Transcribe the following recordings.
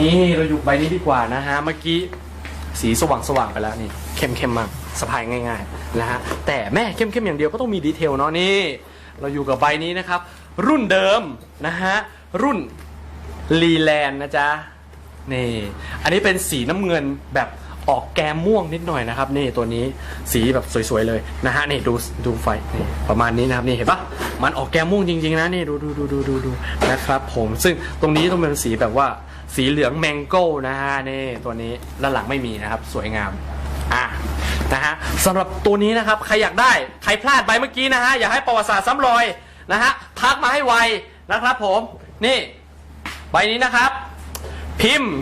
นี่เราอยู่ใบนี้ดีกว่านะฮะ เมื่อกี้สีสว่างสว่างๆไปแล้วนี่ เข้มเข้มๆมากสะพายง่ายๆนะฮะ แต่แม่เข้มเข้มๆอย่างเดียวก็ต้องมีดีเทลเนาะนี่ เราอยู่กับใบนี้นะครับ รุ่นเดิมนะฮะ รุ่นลีแลนนะจ๊ะ นี่ อันนี้เป็นสีน้ำเงินแบบออกแกมม่วงนิดหน่อยนะครับ นี่ตัวนี้สีแบบสวยๆเลยนะฮะนี่ดูดูไฟนี่ประมาณนี้นะครับนี่เห็นปะมันออกแกมม่วงจริงๆนะนี่ดูดูดูดูดูนะครับผมซึ่งตรงนี้ต้องเป็นสีแบบว่า สีเหลืองแมงโก้นะฮะนี่ตัวนี้ด้านหลังไม่มีนะครับ สวยงามอะนะฮะสำหรับตัวนี้นะครับใครอยากได้ใครพลาดไปเมื่อกี้นะฮะอยากให้ประวัติศาสตร์ซ้ำรอยนะฮะทักมาให้ไวนะครับผมนี่ใบนี้นะครับ พิมพ์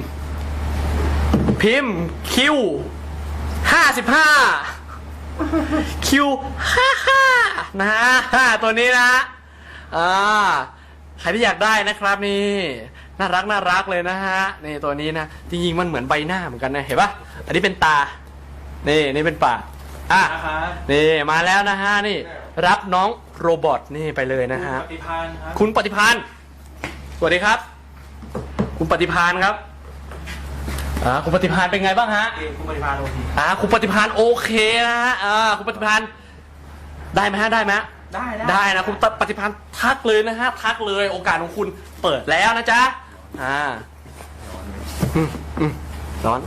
พิมพ์คิวห้าสิบห้าคิวห้าห้านะฮะตัวนี้นะฮะอ่าใครที่อยากได้นะครับนี่ น่ารักน่ารักเลยนะฮะนี่ตัวนี้นะจริงๆมันเหมือนใบหน้าเหมือนกันนะเห็นปะอันนี้เป็นตานี่นี่เป็นปากอะนะครับนี่มาแล้วนะฮะนี่ รับน้องโรบอทนี่ไปเลยนะฮะปฏิพันธ์ครับคุณปฏิพานสวัสดีครับ คุณปฏิพานครับอ่าคุณปฏิพานเป็นไงบ้างฮะเองคุณปฏิพันธ์โอเคอ่าคุณปฏิพานโอเคนะฮะอ่าคุณปฏิพานได้ไหมฮะได้ไหมฮะได้ได้นะคุณปฏิพานทักเลยนะฮะทักเลยโอกาสของคุณเปิดแล้วนะจ๊ะ อ่าอืมอืมร้อน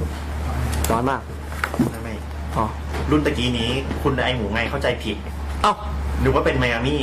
ร้อนมาก ไม่ไม่อ๋อ รุ่นตะกี้นี้คุณไอหมูไงเข้าใจผิด เอ้า นึกว่าเป็นไมอามี่